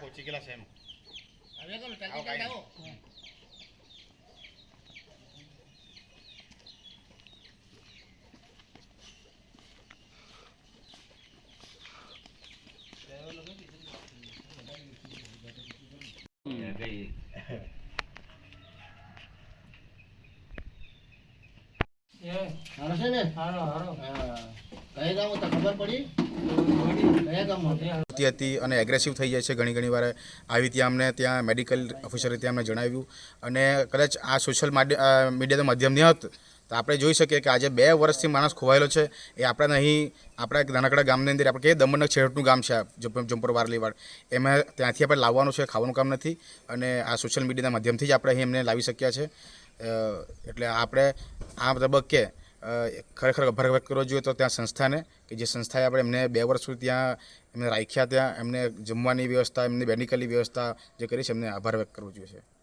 પહોંચી ગયેલા છે એમ હવે તો ટાંકી આવો ખબર પડી હતા? અને એગ્રેસિવ થઈ જાય છે ઘણી ઘણી વાર. આવી ત્યાં અમને ત્યાં મેડિકલ ઓફિસરે ત્યાં અમને જણાવ્યું. અને કદાચ આ સોશિયલ મીડિયાના માધ્યમથી હોત, તો આપણે જોઈ શકીએ કે આજે બે વર્ષથી માણસ ખોવાયેલો છે. એ આપણા અહીં આપણા નાનકડા ગામની અંદર આપણે કહીએ દમણના છેવટનું ગામ છે જમ્પર વારલીવાડ. એમાં ત્યાંથી આપણે લાવવાનું છે, ખાવાનું કામ નથી. અને આ સોશિયલ મીડિયાના માધ્યમથી જ આપણે અહીં એમને લાવી શક્યા છે. એટલે આપણે આ તબક્કે ખરેખર આભાર વ્યક્ત કરવો જોઈએ તો ત્યાં સંસ્થાને કે જે સંસ્થાએ આપણે એમને બે વર્ષ સુધી ત્યાં એમને રાખ્યા ત્યાં, એમને જમવાની વ્યવસ્થા, એમની મેડિકલની વ્યવસ્થા જે કરી છે, એમને આભાર વ્યક્ત કરવો જોઈએ છે.